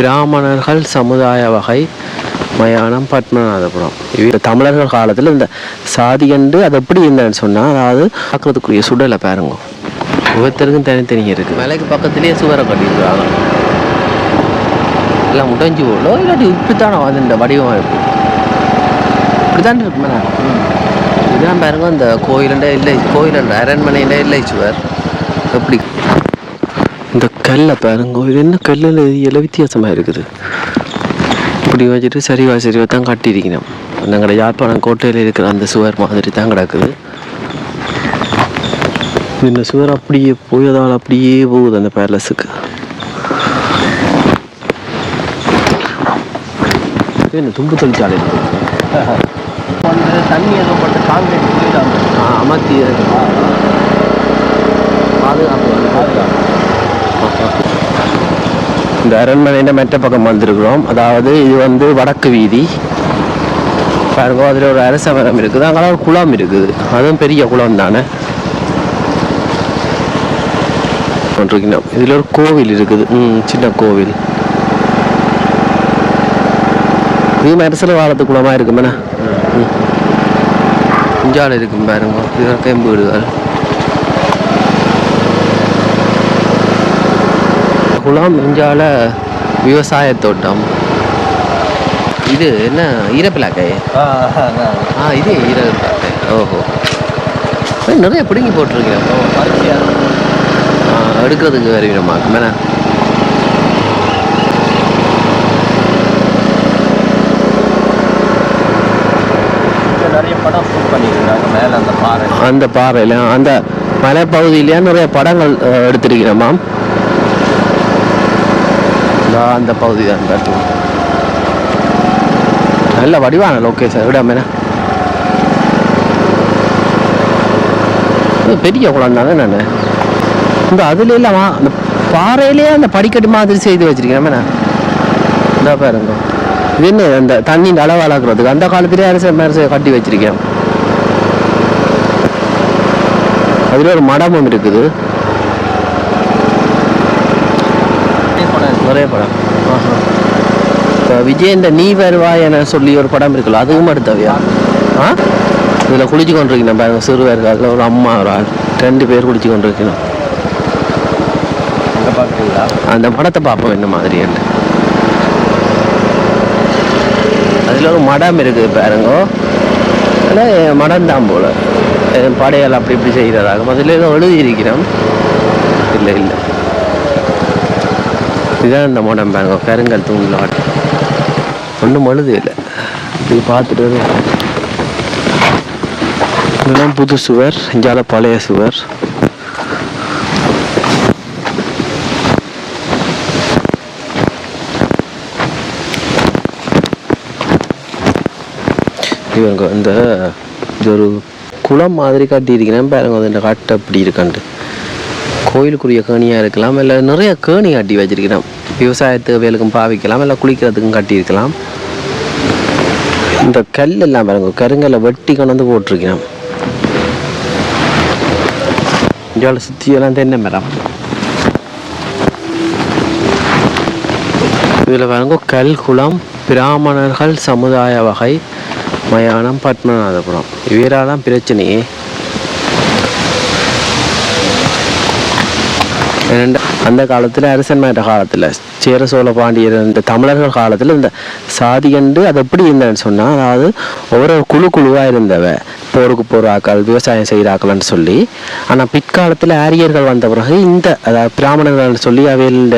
பிராமணர்கள் சமுதாய வகை மயானம் பத்மநாதபுரம். இவ தமிழர்கள் காலத்தில் இந்த சாதி கண்டு அது எப்படி இருந்தேன்னு சொன்னால் அதாவது பார்க்கறதுக்குரிய சுடலை பாருங்க. ஒவ்வொருத்தருக்கும் தனித்தனி இருக்குது. மலைக்கு பக்கத்துலேயே சுவரை கட்டியிருக்காங்க. எல்லாம் முடஞ்சு போடோ இல்லாட்டி இப்படித்தானே வந்து இந்த வடிவமைப்பு இப்படிதான் இருக்கு இதுதான் பாருங்க இந்த கோயிலுண்ட இல்லை கோயிலண்ட அரண்மனையில இல்லை சுவர். எப்படி? கல்லை பாருங்க. இது என்ன கல்லில் எல்லாம் வித்தியாசமாக இருக்குது? இப்படி வச்சுட்டு சரிவா சரிவா தான் கட்டியிருக்கணும். எங்களோட யாழ்ப்பாணம் கோட்டையில் இருக்கிற அந்த சுவர் மாதிரி தான் கிடக்குது. இந்த சுவர் அப்படியே போயதால் அப்படியே போகுது அந்த பேலஸுக்கு. என்ன தும்பு தொழிற்சாலை தண்ணி ஏதோ போட்டு காங்கிரீட் போயிட்டாங்க பாதுகாப்பு பாதுகாப்பு. இந்த அரண்மனையின் மெட்ட பக்கம் வந்திருக்கிறோம் அதாவது இது வந்து வடக்கு வீதி. பாருங்க அதில் ஒரு அரச மரம் இருக்குது. அங்கே ஒரு குளம் இருக்குது. அதுவும் பெரிய குளம் தானே. கொண்டிருக்கணும் இதில் ஒரு கோவில் இருக்குது. ம் சின்ன கோவில். இது மரசில் வாழத்து குளமாக இருக்குமேண்ணா? ம். இஞ்சால் இருக்கும் பாருங்க. இது கேம்பு வீடுகள். குளம் இஞ்சால விவசாய தோட்டம். இது என்ன ஈரப்பிலாக்கை? ஆ இது ஈரப்பிலாக்கை. ஓஹோ. நிறைய பிடுங்கி போட்டிருக்கேன் ஆ எடுக்கிறதுக்கு வருவீனமாக்கு மேலே அந்த பாறை. அந்த பாறையில் அந்த மலைப்பகுதியிலேயே நிறைய படங்கள் அஹ், எடுத்திருக்கிறோமாம் இதா அந்த பகுதி தான் பாருங்க. நல்ல வடிவான லொக்கேஷன் விடாம பெரிய குளம் தானே நான் இந்த அதுல இல்லாமா அந்த பாறையிலேயே அந்த படிக்கட்டு மாதிரி செய்து வச்சிருக்கேன் இந்த பாருங்க இது என்ன அந்த தண்ணியின் அளவு அளக்குறதுக்கு அந்த காலத்திலே அரசு கட்டி வச்சிருக்கேன் அதில் ஒரு மடமும் இருக்குது நிறைய படம். இப்போ விஜயந்த நீ வருவாய் என சொல்லி ஒரு படம் இருக்குல்ல அதுவும் எடுத்தவையா ஆ? இதில் குளிச்சு கொண்டிருக்கணும் பாருங்க சிறுவர்கள் அதில் ஒரு அம்மா ஒரு ஆள். ரெண்டு பேர் குளிச்சு கொண்டிருக்கணும். அந்த படத்தை பார்ப்போம் என்ன மாதிரி அதில் ஒரு மடம் இருக்குது பாருங்க. அதில் மடம் தான் போல. படையல் அப்படி இப்படி செய்கிறதாக அதில் ஏதோ எழுதி இருக்கிறோம் இல்லை இல்லை. இதுதான் இந்த மடம் பாருங்க கருங்கல் தூணில் ஒன்றும் மழுது இல்லை இப்படி பார்த்துட்டு இதெல்லாம் புது சுவர் இங்கால பழைய சுவர். இவங்க இந்த இது ஒரு குளம் மாதிரி கட்டியிருக்கிறேன் பாருங்க இந்த காட்டு அப்படி இருக்கான்ட்டு. கோயிலுக்குரிய கேணியாக இருக்கலாம் இல்லை நிறைய கேணி கட்டி வச்சிருக்கிறேன் விவசாய தேவைகளுக்கும் பாவிக்கலாம் இல்லை குளிக்கிறதுக்கும் கட்டியிருக்கலாம். இந்த கல் எல்லாம் பாருங்க கருங்கல்ல வெட்டி கொண்டு வந்து போட்டிருக்கிறேன் இந்தியாவில் சுற்றியெல்லாம் தென்னை மரம். இதில் பாருங்க கல் குளம் பிராமணர்கள் சமுதாய வகை மயானம் பத்மநாதபுரம். இவராலாம் பிரச்சனையே. அந்த காலத்தில் அரசன்மாற்ற காலத்தில் சேர சோழ பாண்டியர் இந்த தமிழர்கள் காலத்தில் இந்த சாதி கண்டு அது எப்படி இருந்தேன்னு சொன்னால் அதாவது ஒவ்வொரு குழு குழுவாக இருந்தவ. போருக்கு போகிறாக்கள் விவசாயம் செய்கிறாக்கள்னு சொல்லி. ஆனால் பிற்காலத்தில் ஆரியர்கள் வந்த பிறகு இந்த அதாவது பிராமணர்கள் சொல்லி அவையில்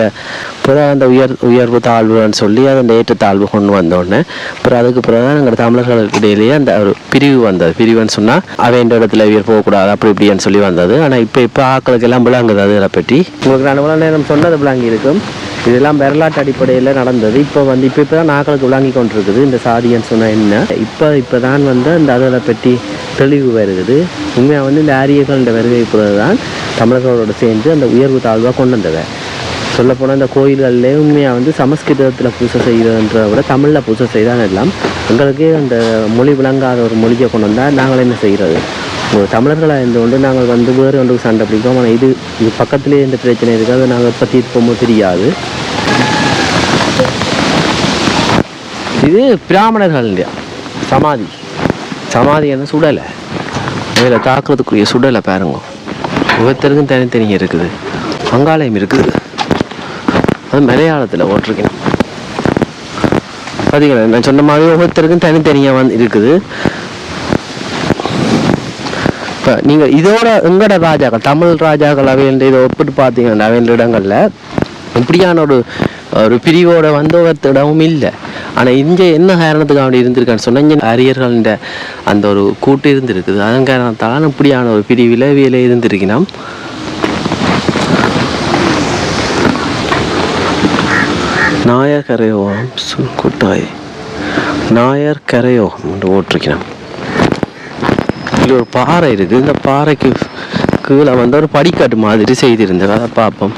பிறகு அந்த உயர் உயர்வு தாழ்வுன்னு சொல்லி அந்த ஏற்றத்தாழ்வு கொண்டு வந்தோடனே அப்புறம் அதுக்கு பிறகு தான் எங்கள் தமிழர்களுக்கு இடையிலேயே அந்த ஒரு பிரிவு வந்தது. பிரிவுன்னு சொன்னால் அவைன்ற இடத்துல உயர் போகக்கூடாது அப்படி இப்படின்னு சொல்லி வந்தது. ஆனால் இப்போ இப்போ ஆக்களுக்கு எல்லாம் விளங்குது அது பற்றி. உங்களுக்கு நான் இவ்வளோ நேரம் சொன்னது விளங்கி இருக்கும் இதெல்லாம் வரலாற்று அடிப்படையில் நடந்தது. இப்போ வந்து இப்போ இப்போ தான் ஆக்களுக்கு விளங்கி கொண்டிருக்குது. இந்த சாதின்னு சொன்னால் என்ன? இப்போ இப்போ தான் வந்து அந்த அதை பற்றி தெளிவு வருகிறது உண்மையாக வந்து இந்த ஆரியர்கள்ன்ற வருகை பொழுது தான் தமிழர்களோட சேர்ந்து அந்த உயர்வு தாழ்வாக கொண்டு வந்தவை சொல்லப்போனால் இந்த கோயில்கள்லேயே உண்மையாக வந்து சமஸ்கிருதத்தில் பூஜை செய்கிறதுன்றத விட தமிழில் பூஜை செய்தான் எல்லாம் எங்களுக்கே அந்த மொழி விளங்காத ஒரு மொழியை கொண்டு வந்தால் நாங்கள் என்ன செய்கிறது? ஒரு தமிழர்களாக இருந்து கொண்டு நாங்கள் வந்து வேறு ஒன்றுக்கு சண்டை பிடிப்போம். ஆனால் இது இது பக்கத்துலேயே இந்த பிரச்சனை இருக்குது. நாங்கள் இப்போ தீர்ப்போமோ தெரியாது. இது பிராமணர்கள் சமாதி. சமாதி என்ன சுடலை. இதில் தாக்குறதுக்குரிய சுடலை பாருங்க. ஒவ்வொருத்தருக்கும் தனித்தனியாக இருக்குது. வங்காளயம் இருக்குது. அது மலையாளத்தில் ஓட்டிருக்கேன் பார்த்தீங்களா நான் சொன்ன மாதிரி ஒவ்வொருத்தருக்கும் தனித்தனியாக வந்து இருக்குது. இப்போ நீங்கள் இதோட எங்கட ராஜாக்கள் தமிழ் ராஜாக்கள் அவையில் இதை ஒப்பிட்டு பார்த்தீங்கன்னா அவையில் இடங்களில் இப்படியான ஒரு ஒரு பிரிவோட வந்த இல்லை. ஆனால் இங்கே என்ன காரணத்துக்கு அப்படி இருந்திருக்கான்னு சொன்னால் இங்கே அரியர்கள்ன்ற அந்த ஒரு கூட்டு இருந்திருக்குது. அதன் காரணத்தால் இப்படியான ஒரு பிரிவில் வியல இருந்திருக்கணும் நாயர் கரையோகம் கூட்டாய். நாயர் கரையோகம் என்று ஓட்டிருக்கணும் இது ஒரு பாறை இருக்குது. இந்த பாறைக்கு கீழே வந்து ஒரு படிக்காட்டு மாதிரி செய்திருந்தது. அதை பார்ப்போம்.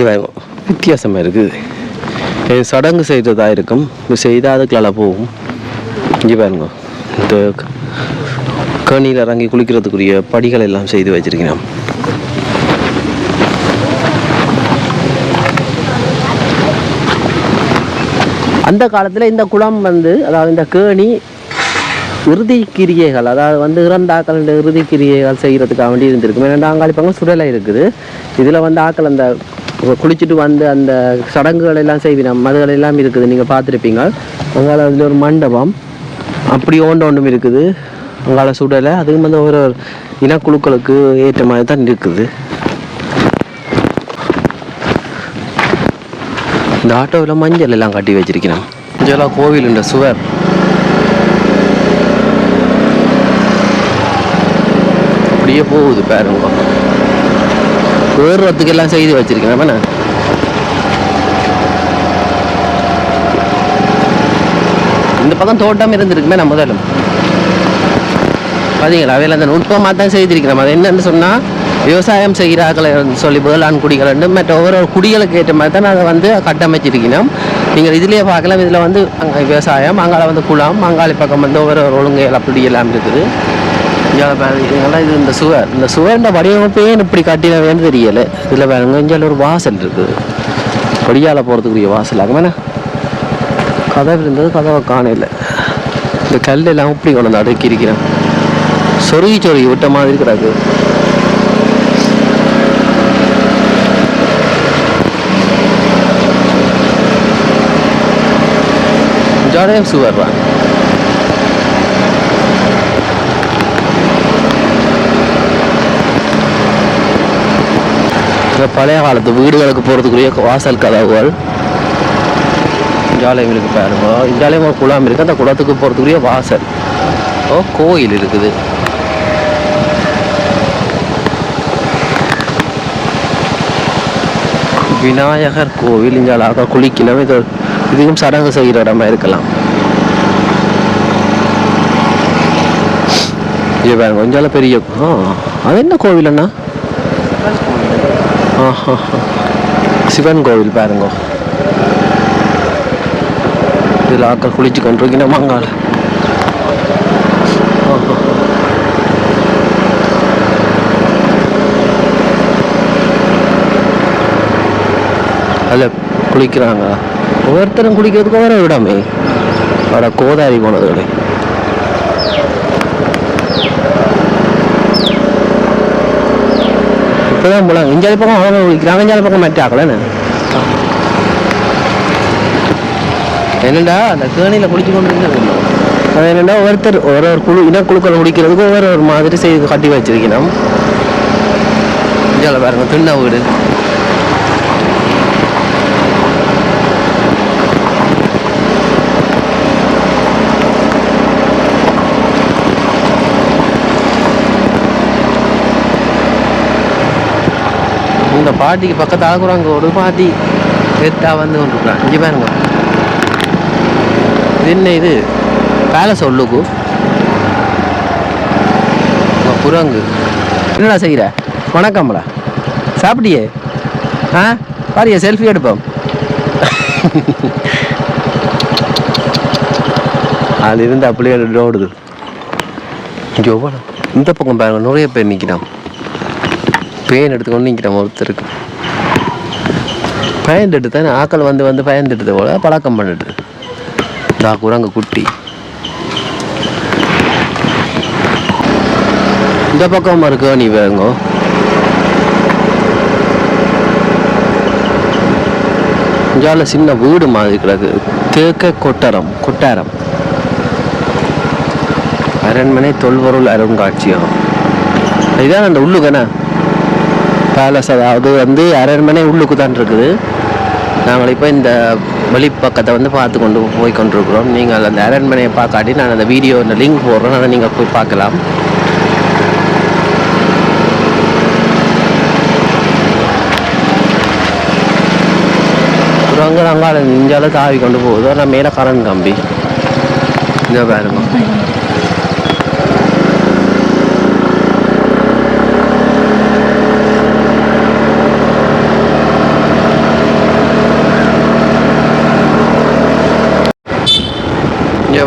இவன் வித்தியாசமாக இருக்குது சடங்கு செய்ததாக இருக்கும். இது செய்தால் போகும். இங்கே பாருங்க. இந்த கேணியில் இறங்கி குளிக்கிறதுக்குரிய படிகள் எல்லாம் செய்து வச்சிருக்கிறோம் அந்த காலத்தில் இந்த குளம் வந்து அதாவது இந்த கேணி இறுதி கிரியைகள் அதாவது வந்து இறந்தாக்கள் இந்த இறுதி கிரியைகள் செய்கிறதுக்காக வேண்டி இருந்திருக்கும். ஏன்னா அங்காளிப்பாங்க சுடலை இருக்குது. இதில் வந்து ஆக்கள் அந்த குளிச்சுட்டு வந்து அந்த சடங்குகள் எல்லாம் செய்வினோம். மதுகள் எல்லாம் இருக்குது நீங்கள் பார்த்துருப்பீங்க. அங்கால அதில் ஒரு மண்டபம். அப்படி ஓண்ட ஒன்றும் இருக்குது. அங்கால சுடலை. அதுவும் வந்து ஒரு இனக்குழுக்களுக்கு ஏற்ற மாதிரி தான் இருக்குது. இந்த ஆட்டோவில் மஞ்சள் எல்லாம் கட்டி வச்சிருக்கிறோம் மஞ்சளாக கோவில் இந்த சுவர். அப்படியே போகுது பாருங்க. ஏறுறதுக்கு எல்லாம் செய்து வச்சிருக்கேன் என்ன? இந்த பக்கம் தோட்டம் இருந்திருக்குமே நான் முதலும். பார்த்தீங்களா அவையில் அந்த நுட்பமாக தான் செய்திருக்கிறோம். அது என்னன்னு சொன்னால் விவசாயம் செய்கிறார்கள் சொல்லி வேளாண் குடிகள் மற்ற ஒவ்வொரு குடிகளுக்கு ஏற்ற மாதிரி தான் அதை வந்து கட்டமைச்சிருக்கணும் நீங்கள் இதுலேயே பார்க்கலாம். இதில் வந்து விவசாயம் அங்கால வந்து குளம் அங்காளி பக்கம் வந்து ஒவ்வொரு ஒழுங்குகள் அப்படி எல்லாம் இருக்குது. இங்கே பாருங்க இதெல்லாம் இது இந்த சுவர் இந்த சுவர்ன்ற வடிவமைப்பே இப்படி கட்டினவேன்னு தெரியல. இதில் பாருங்க இங்கே ஒரு வாசல் இருக்குது கொடியால் போகிறதுக்குரிய வாசல். அங்கே கதவு இருந்தது கதவை காணல. இந்த கல் எல்லாம் இப்படி கொண்டு வந்து அடுக்கி இருக்கிறேன். சொருகி சொருகி விட்ட மாதிரி கிடக்கு. ஜாலியாக சுவர் தான் இந்த பழைய காலத்து வீடுகளுக்கு போகிறதுக்குரிய வாசல் கதவுகள். ஜாலயம் இருக்கு பாருங்க ஜாலயம் ஒரு குளம் இருக்குது அந்த குளத்துக்கு போகிறதுக்குரிய வாசல். ஓ கோயில் இருக்குது. விநாயகர் கோவில் இங்கே அழகாக இது இதுவும் சடங்கு செய்கிற இடமா இருக்கலாம். இது பாருங்க கொஞ்சம் பெரிய அது என்ன கோவில் அண்ணா? சிவன் கோவில் பாருங்க. இதில் ஆக்கள் குளிச்சு கொண்டிருக்கீங்க மங்கால. ஆஹா. அதில் குளிக்கிறாங்க ஒவ்வொருத்தரும் குளிக்கிறதுக்கு ஒரு இடமே. அவட கோதாரி போனதுகளே. போலாம் இஞ்சாலி பக்கம் அவங்க குளிக்கிறாங்க இஞ்சாலி பக்கம் மற்ற ஆக்கலன்னு என்னடா அந்த கேணியில் குளிச்சு கொண்டு இருந்தது அது என்னடா ஒருத்தர் ஒரு ஒரு குழு இனக்குழுக்கள் குடிக்கிறதுக்கு ஒவ்வொரு ஒரு மாதிரி செய்து கட்டி வச்சிருக்கணும் பாருங்க திண்ணா வீடு இந்த பாட்டிக்கு பக்கத்து அங்கே ஒரு பாட்டி வெத்தா வந்து கொண்டிருக்கிறான். இங்கே பாருங்க. இது என்ன இது? பேலஸ் உள்ளுக்கு குரங்கு. என்னடா செய்கிற வணக்கம்டா. சாப்பிட்டியே? ஆ? பாரியா செல்ஃபி எடுப்போம். அது இருந்து அப்படியே ஓடுது இங்கே எவ்வளோ இந்த பக்கம் பாருங்க நிறைய பேர் நிற்கிறான் பேன் எடுத்துக்கொண்டு நிற்கிறோம் ஒருத்தருக்கு. பயந்துட்டு தானே ஆக்கள் வந்து வந்து பயந்துட்டு போல பழக்கம் பண்ணிட்டு தா குரங்கு குட்டி. இந்த பக்கம் இருக்கோ நீ வேங்கோ இங்கால சின்ன வீடு மாதிரி கிடக்கு. தேக்க கொட்டாரம் கொட்டாரம். அரண்மனை தொல்பொருள் அருங்காட்சியகம். இதான் அந்த உள்ளுக்கண்ணா பேலஸ் அதாவது வந்து அரண்மனை உள்ளுக்கு தான் இருக்குது. நாங்கள் இப்போ இந்த வெளிப்பக்கத்தை வந்து பார்த்து கொண்டு போய் கொண்டிருக்கிறோம். நீங்கள் அந்த அரண்மனையை பார்க்காட்டி நான் அந்த வீடியோ இந்த லிங்க் போடுறேன். அதை நீங்கள் போய் பார்க்கலாம். அங்கே நாங்கள் இந்தியாவில் தாவி கொண்டு போகுது. ஆனால் மேலே கரண்ட் கம்பி இந்த பாருங்க.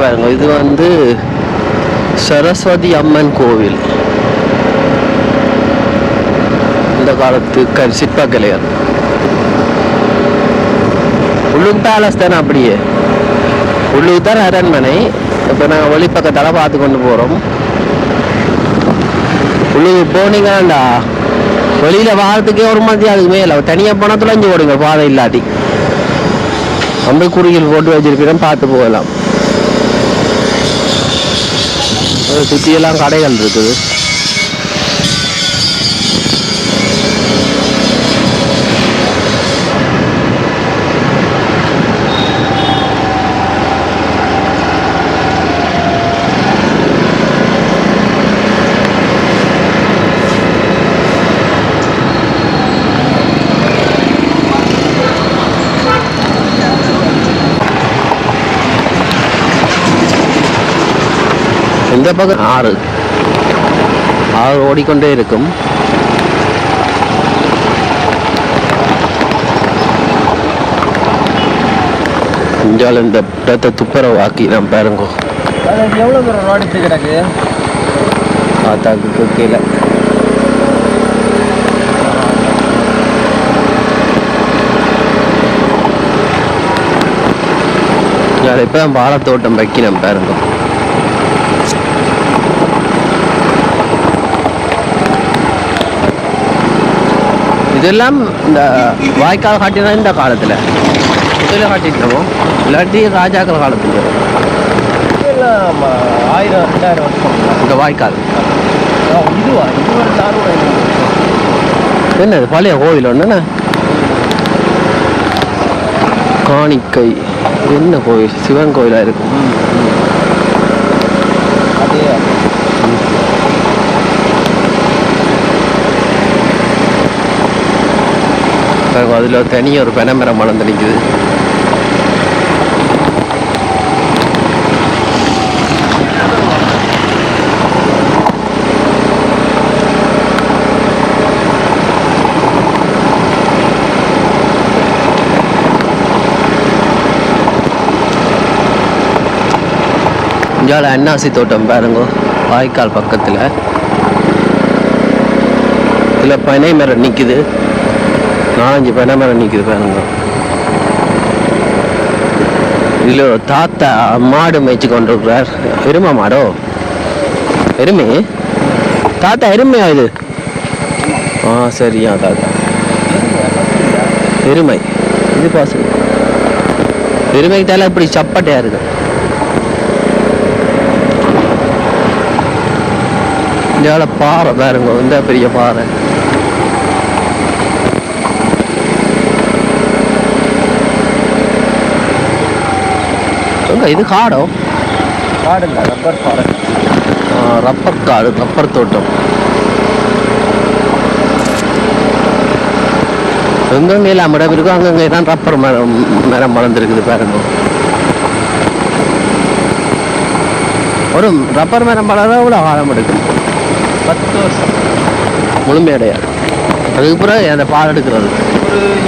பாருங்க இது வந்து சரஸ்வதி அம்மன் கோவில். இந்த காலத்து க சிற்பக்கலையர். உள்ளூர் பேலஸ் தானே அப்படியே. உள்ளூர் தான் அரண்மனை. இப்போ நாங்கள் வெளிப்பக்கத்தால் பார்த்து கொண்டு போகிறோம் உள்ளூர் போனீங்களாண்டா? வெளியில் வாரத்துக்கே ஒரு மாதிரி அதுக்கு மேலே. தனியாக போனால் தொலைஞ்சு ஓடுங்க பாதை இல்லாட்டி. அந்த குறிகள் போட்டு வச்சிருக்கிறோம் பார்த்து போகலாம் அது சுற்றியெல்லாம் கடைகள் இருக்குது. இந்த பக்கம் ஆறு. ஆறு ஓடிக்கொண்டே இருக்கும். இந்தியாவில் இந்த இடத்தை துப்புரவாக்கி நான் பாருங்க. எவ்வளோ தூரம் ரோடு கிடக்கு? பார்த்தாக்கு கீழே. இப்போ தான் வாழைத்தோட்டம் வைக்கிறேன் பாருங்க. இதெல்லாம் இந்த வாய்க்கால் காட்டினா இந்த காலத்தில் இதில் காட்டிட்டோமோ இல்லாட்டி ராஜாக்கள் காலத்தில் ஆயிரம் ரெண்டாயிரம் வருஷம் இந்த வாய்க்கால் இதுவா இது என்னது பழைய கோவில் ஒன்றுண்ணே காணிக்கை என்ன கோவில் சிவன் கோயிலாக இருக்கும் அதே அதில் தனி ஒரு பெனமரம் மலர்ந்து நிற்குது இந்தியாவில் அன்னாசி தோட்டம் பாருங்க வாய்க்கால் பக்கத்தில். இதில் பனை மரம் நிற்குது. நாலஞ்சு பனை மரம் நிற்குது பாருங்க இல்லோ தாத்தா மாடு மேய்ச்சி கொண்டிருக்கிறார். எருமா மாடோ? எருமை? தாத்தா எருமையா இது? ஆ சரியா தாத்தா. எருமை. இது பாசு. எருமைக்கு தலை இப்படி சப்பட்டையா இருக்கு. இந்த பாறை பாருங்க இந்த பெரிய பாறை. எங்க இது காடோ? காடு இல்லை ரப்பர் ஃபாரஸ்ட் ரப்பர் காடு ரப்பர் தோட்டம். எங்கெங்க எல்லாம் இடம் இருக்கோ அங்கங்கே தான் ரப்பர் மரம் மரம் வளர்ந்துருக்குது பாருங்க. ஒரு ரப்பர் மரம் வளர எவ்வளோ காலம் எடுக்கும்? பத்து வருஷம். முழுமையடையாது. அதுக்கு பிறகு அந்த பால் எடுக்கிறது.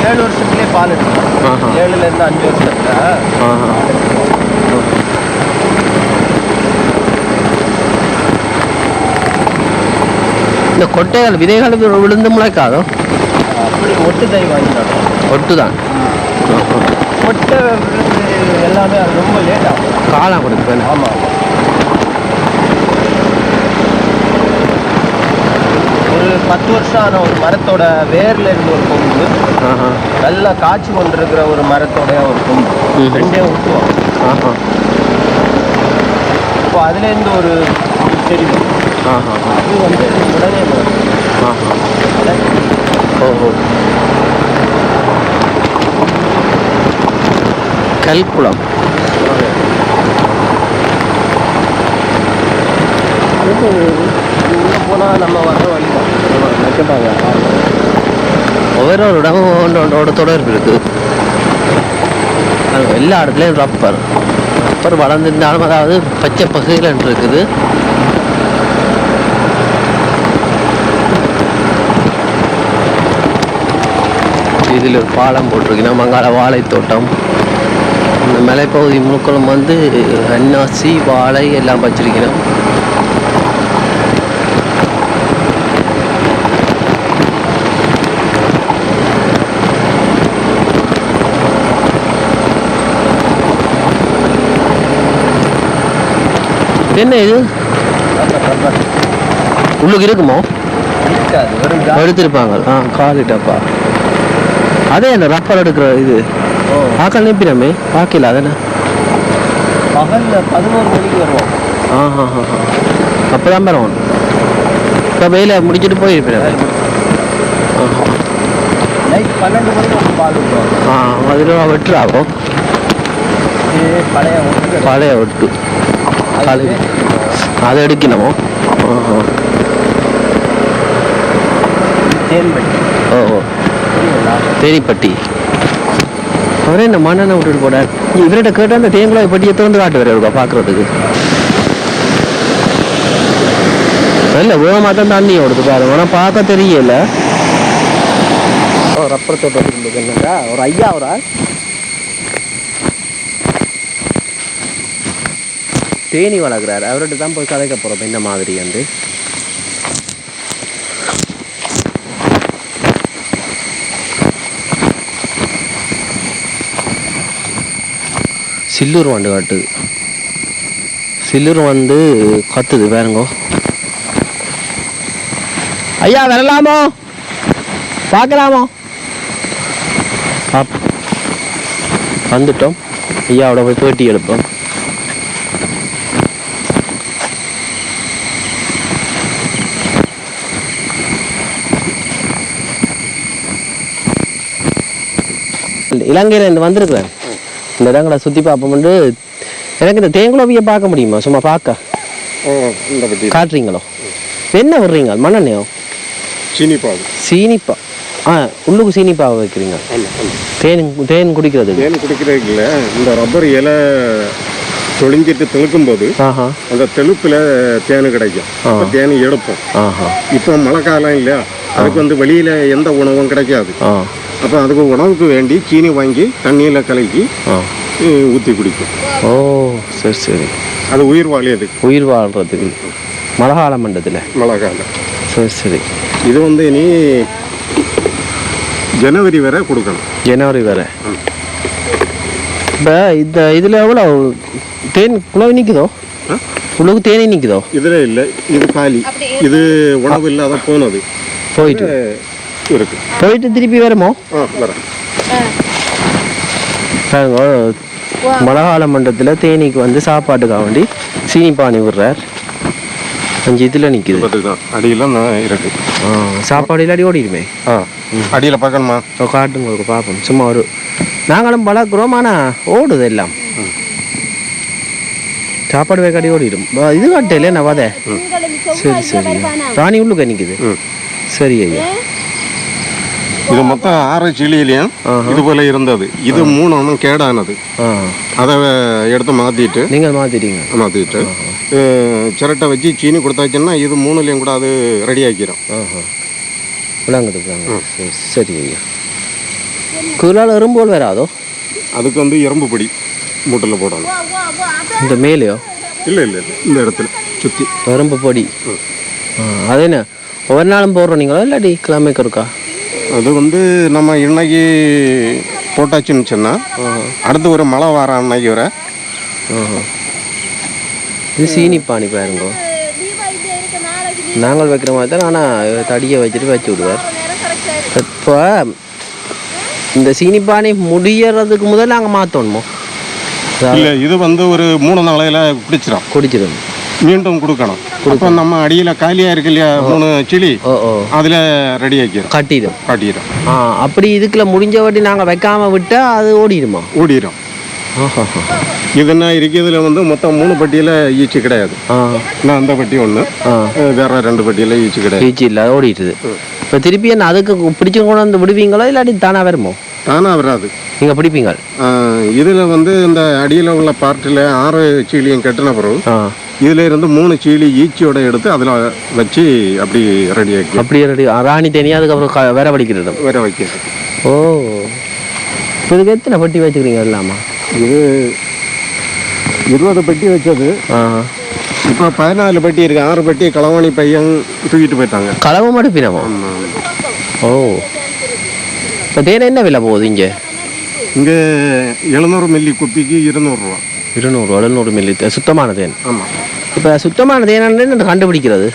ஏழு வருஷத்துலேயே பால் எடுக்கலாம் ஆஹா. ஏழுலேருந்து அஞ்சு வருஷத்துல. இந்த கொட்டைகள் விதைகள் விழுந்து முளைக்காதோ? அப்படி ஒட்டு தை வாங்கினாங்க ஒட்டு தான். கொட்டை எல்லாமே ரொம்ப லேட் ஆகும். காளான் கொடுப்பேன் ஆமாம் ஒரு பத்து வருஷம் ஆன ஒரு மரத்தோட வேர்ல இருந்து ஒரு கொம்பு. நல்லா காய்ச்சி கொண்டிருக்கிற ஒரு மரத்தோட ஒரு கொம்பு. ரெண்டே ஆஹா. இப்போ அதுலேருந்து ஒரு. ஆஹா. அது வந்து உடனே கல்குளம் அதுக்கு போனால் நம்ம வர வழி தான் ஒவ்வொரு ஒரு இடமும் ஒன்று ஒன்றோட தொடர்பு இருக்குது எல்லா இடத்துலையும் ரப்பர் ரப்பர் வளர்ந்துருந்தாலும் அதாவது பச்சை பகுதியில் இருக்குது. இதில் ஒரு பாலம் போட்டிருக்கீங்கன்னா மங்காள வாழைத்தோட்டம். இந்த மலைப்பகுதி முழுக்களும் வந்து அன்னாசி வாழை எல்லாம் வச்சிருக்கணும் என்ன இது? உள்ளுக்கு இருக்குமோ? எடுத்திருப்பாங்க. ஆ காலிட்டப்பா அதே என்ன ரப்பர் எடுக்கிற இது. ஓ. ஆக்கள் நிற்பினமே பார்க்கல அதென்ன? பகல்ல பதினோரு மணிக்கு வருவோம். ஆ ஹா ஹா ஹா அப்போ தான் பரவாயில்ல இப்போ வெயில முடிச்சுட்டு போயிருப்பேன் நைட் பன்னெண்டு மணிக்கு பால் ஆ அதில் வெட்டுறாவோ? பழைய ஒட்டு பழைய ஒட்டு. காலேஜ் அதை எடுக்கணுமோ? ஓ ஓ. தேனிப்பட்டி. அவரே இந்த மண்ணெண்ணை விட்டுட்டு போனார். இவர்கிட்ட கேட்டால் அந்த தேங்குழாய் பட்டியை திறந்து காட்டு வேற இருக்கா பார்க்கறதுக்கு இல்ல வேகமாக தான் தண்ணி ஓடுது பாருங்க ஆனால் பார்க்க தெரியல. ரப்பர் தோட்டம் இருக்குது என்னடா ஒரு ஐயா ஒரு தேனி வளர்க்குறாரு. அவர்கிட்ட தான் போய் கதைக்க போகிறோம் இந்த மாதிரி வந்து. சில்லூர் வண்டு காட்டுது சில்லூர் வந்து கத்துது பாருங்கோ. ஐயா வரலாமோ? பார்க்கலாமோ? வந்துட்டோம். ஐயாவோட போய் பேட்டி எடுப்போம் இலங்கையில் இருந்து வந்திருக்கிறேன். இந்த இடங்களை சுற்றி பார்ப்போம்ட்டு எனக்கு இந்த தேங்குளவியை பார்க்க முடியுமா? சும்மா பார்க்க. காட்டுறீங்களோ? என்ன விடுறீங்க? மண்ணெண்ணையோ? சீனி பாகு சீனிப்பா. ஆ உள்ளுக்கு சீனிப்பாவை வைக்கிறீங்க. தேன் தேன் குடிக்கிறதுக்கு தேன் குடிக்கிறதுக்கு இல்லை. இந்த ரப்பர் இலை தொழிஞ்சிட்டு தெளுக்கும் போது அந்த தெளுப்பில் தேன் கிடைக்கும். தேன் எடுப்போம். இப்போ மழை காலம் இல்லையா? அதுக்கு வந்து வெளியில் எந்த உணவும் கிடைக்காது. அப்போ அதுக்கு உணவுக்கு வேண்டி சீனி வாங்கி தண்ணியில் கலக்கி ஊற்றி குடிக்கும். ஓ சரி சரி. அது உயிர் வாழியது உயிர் வாழ்கிறதுக்கு மழைக்கால மண்டத்தில் மழை காலம் சரி சரி. இது வந்து இனி ஜனவரி வரை கொடுக்கணும். ஜனவரி வரை. இப்போ இந்த இதில் எவ்வளோ தேன் குழவி நிற்குதோ? உள்ளுக்கு தேனி நிற்குதோ இதில் இல்லை இது காலி. இது உணவு இல்லாத போனது. போயிட்டு. இருக்கு போயிட்டு திருப்பி வருமோ? வரேன். பாருங்க மழைக்கால மண்டலத்தில் தேனீக்கு வந்து சாப்பாட்டுக்காக வேண்டி சீனி பானி விடுறார். அஞ்சு இதில் நிற்கிது பத்து தான். அடியில் நான் இருக்கு. சாப்பாடு இல்லாடி ஓடிடுமே? ஆ அடியில் பார்க்கணுமா? காட்டுங்க ஒரு பார்ப்போம். சும்மா ஒரு நாங்களும் வளர்க்குறோம் ஆனால் ஓடுது எல்லாம். சாப்பாடு வேக்காடி ஓடிடும். இது காட்டையில நான் வதை? சரி சரி. ராணி உள்ளுக்க நிற்குது ம். சரி ஐயா. இது மொத்தம் ஆறு சிலியிலையும் ஆஹா. இது போல இருந்தது. இது மூணு ஒன்றும் கேடானது. ஆ. அதை எடுத்து மாற்றிட்டு நீங்கள் மாற்றிட்டீங்க மாற்றிட்டு சிரட்டை வச்சு சீனி கொடுத்தாச்சுன்னா இது மூணுலேயும் கூட அது ரெடி ஆக்கிரும். ஆஹா. விளாங்குதுக்காங்க சரி சரி ஐயா. குலால் எறும்போல் வராதோ அதுக்கு வந்து எறும்பு பொடி மூட்டில் போடணும். இந்த மேலேயோ? இல்லை இல்லை இல்லை. இந்த இடத்துல சுற்றி எறும்பு பொடி. ஆ அது என்ன? ஒவ்வொரு நாளும் போடுறோம் நீங்களோ? இல்லாட்டி கிழமைக்கு இருக்கா அது வந்து நம்ம இன்னைக்கு போட்டாச்சுன்னு சொன்னால் அடுத்து ஒரு மழை வர அன்னைக்கு வர. இது சீனி பானி பாருங்க. நாங்கள் வைக்கிற மாதிரி தான் ஆனால் தடியை வச்சுட்டு வச்சு விடுவார். இப்போ இந்த சீனி பானி முடியறதுக்கு முதல்ல நாங்கள் மாற்றணுமோ இல்லை இது வந்து ஒரு மூணு நாளையில் பிடிச்சிடும் குடிச்சிடும் மீண்டும் கொடுக்கணும். அப்போ நம்ம அடியில் காலியாக இருக்கு இல்லையா மூணு சிலி அதில் ரெடி ஆக்கிடும் கட்டிடும். காட்டிடும். ஆ அப்படி இதுக்குள்ள முடிஞ்ச வாட்டி நாங்கள் வைக்காம விட்டா அது ஓடிடுமா? ஓடிடும் ஆஹா இது என்ன இருக்கிறதுல வந்து மொத்தம் மூணு பட்டியில் ஈச்சு கிடையாது. நான் அந்த பட்டி ஒன்று வேற ரெண்டு பட்டியில் ஈச்சு கிடையாது. பீச்சு இல்லாத ஓடிட்டுது இப்போ திருப்பி என்ன அதுக்கு பிடிச்சி கொண்டு வந்து விடுவீங்களோ இல்லாட்டி தானா வருமோ? தானாக வராது. நீங்கள் பிடிப்பீங்க. இதில் வந்து இந்த அடியில் உள்ள பார்ட்டில் ஆறு சீலியும் கட்டின பிறகு ஆ இதில் இருந்து மூணு சீலி ஈச்சியோட எடுத்து அதில் வச்சு அப்படி ரெடி ஆக்கி அப்படியே ரெடி ராணி தனியாக அதுக்கப்புறம் வேற படிக்கிறது வேற வைக்கிறது. ஓ. இப்போ இதுக்கு எத்தனை பட்டி வச்சுக்கிறீங்க இல்லாமா இது இருபது பெட்டி வச்சது. இப்போ பதினாலு பெட்டி இருக்கு. ஆறு பெட்டி களவாணி பையன் தூக்கிட்டு போயிட்டாங்க. களவு மடுப்பினமோ ஓ. இப்போ தேனை என்ன விலை போகுது இங்கே? இங்கே எழுநூறு மில்லி குப்பிக்கு இருநூறுவா இருநூறு எழுநூறு மில்லி. சுத்தமான தேன். ஆமாம் இப்போ சுத்தமான தேனன்னு கண்டுபிடிக்கிறது.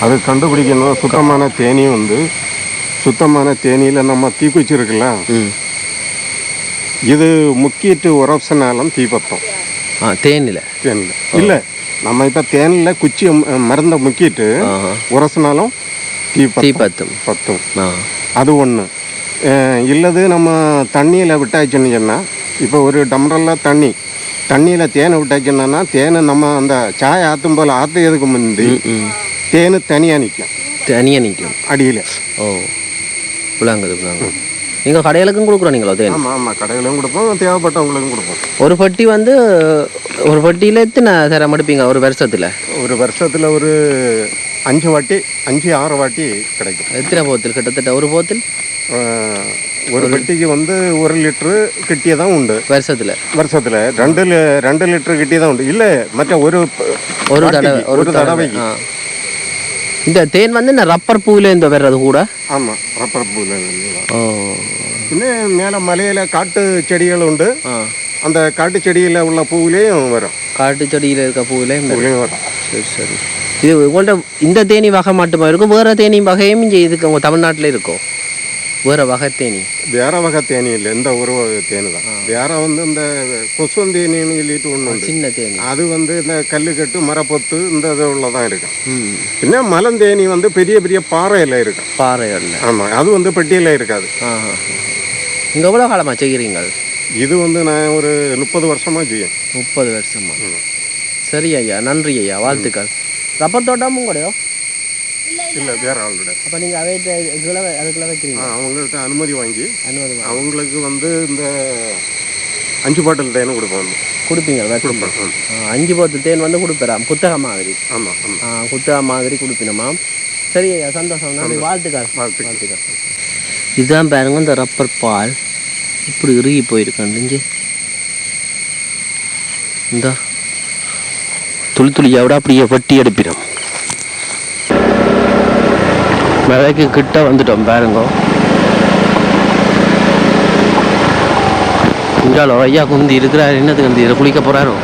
அது கண்டுபிடிக்கணும். சுத்தமான தேனி வந்து சுத்தமான தேனியில் நம்ம தீக்குச்சி இருக்குல்ல இது முக்கிட்டு உரப்சனாலும் தீபத்தம். ஆ தேனில். தேனில். இல்லை நம்ம இப்போ தேனில் குச்சி மருந்தை முக்கிட்டு உரசினாலும் தீபத்தும். பத்தும். ஆ. அது ஒன்று இல்லது நம்ம தண்ணியில் விட்டாச்சுன்னு சொன்னால் இப்போ ஒரு டம்ளரில் தண்ணி தண்ணியில் தேனை விட்டாச்சுன்னா தேனை நம்ம அந்த சாய் ஆற்றும் போல் ஆற்றுறதுக்கு முந்தி தேனு தனியாக நிற்கும் தனியாக நிற்கும் அடியில். ஓ. புலாங்குது புலாங்குது. நீங்கள் கடைகளுக்கும் கொடுக்குறோம் நீங்களோ தேன்? ஆமாம் ஆமாம் கடையிலும் கொடுப்போம் தேவைப்பட்டவங்களுக்கும் கொடுப்போம். ஒரு பட்டி வந்து ஒரு பட்டியில் எத்தனை தரம் எடுப்பீங்க ஒரு வருஷத்தில்? ஒரு வருஷத்தில் ஒரு அஞ்சு வாட்டி அஞ்சு ஆறு வாட்டி கிடைக்கும். எத்தனை போத்தில்? கிட்டத்தட்ட ஒரு போத்தில்? ஒரு பெட்டிக்கு வந்து ஒரு லிட்ரு கிட்டியே தான் உண்டு. வருஷத்தில். வருஷத்தில். ரெண்டு லி- ரெண்டு லிட்டரு கிட்டியே தான் உண்டு. இல்லை மற்ற ஒரு ஒரு தடவை ஒரு ஒரு தடவை. தடவைக்கு. இந்த தேன் வந்து இந்த ரப்பர் பூவில் இந்த வர்றது கூட? ஆமாம் ரப்பர் பூவில் இன்னும் மேலே மலையில் காட்டு செடிகள் உண்டு. அந்த காட்டு செடியில் உள்ள பூவிலையும் வரும். காட்டு செடியில் இருக்க பூவிலே இந்த பூவிலையும் வரும். சரி சரி. இது உங்கள்ட்ட இந்த தேனி வகை மட்டுமா இருக்கும்? வேறு தேனி வகையும் இங்கே இதுக்கு உங்கள் தமிழ்நாட்டில் இருக்கும் வேறு வகை தேனி வேற வகை தேனி இல்லை இந்த ஒரு தேனி. தான் வேற வந்து இந்த கொசுவந்தேனின்னு சொல்லிட்டு ஒன்று உண்டு. சின்ன தேனி. அது வந்து இந்த கல்லுக்கட்டு மரப்பொத்து இந்த இது உள்ளதான் இருக்கும். ம். பின்ன மலந்தேனி வந்து பெரிய பெரிய பாறையில் இருக்கும். பாறைகளில். ஆமாம் அது வந்து பெட்டியில் இருக்காது. ஆ இங்கே எவ்வளோ காலமாக செய்கிறீங்க இது வந்து நான் ஒரு முப்பது வருஷமாக செய்யும் முப்பது வருஷமா. சரி ஐயா நன்றி ஐயா வாழ்த்துக்கள். ரப்பர் தோட்டமும் கூடயோ? இல்லை வேற ஆளோட அப்போ நீங்கள் அவை இதுக்குள்ள அதுக்குள்ள வைக்கிறீங்க? அவங்கள்ட்ட அனுமதி வாங்கி அனுமதி அவங்களுக்கு வந்து இந்த அஞ்சு பாட்டில் தேனும் கொடுப்பாங்க கொடுப்பீங்க. கொடுப்பேன் அஞ்சு பத்து தேன் வந்து கொடுப்பறாம் புத்தகம் மாதிரி? ஆமாம் ஆமாம் புத்தகம் மாதிரி கொடுப்பினமாம் சரி சந்தோஷம். நன்றி. வாழ்த்துக்கள். வாழ்த்துக்கள். இதுதான் பாருங்க இந்த ரப்பர் பால். இப்படி இறுகி போயிருக்காண்டு இங்கே இந்த. துளி துளியோட அப்படியே வட்டி எடுப்பிடும். மலைக்கு கிட்ட வந்துட்டோம் பாருங்க. இங்கால ஐயா குந்தி இருக்கிறார் என்னத்துக்கு குந்தி இதில் குளிக்க போகிறாரோ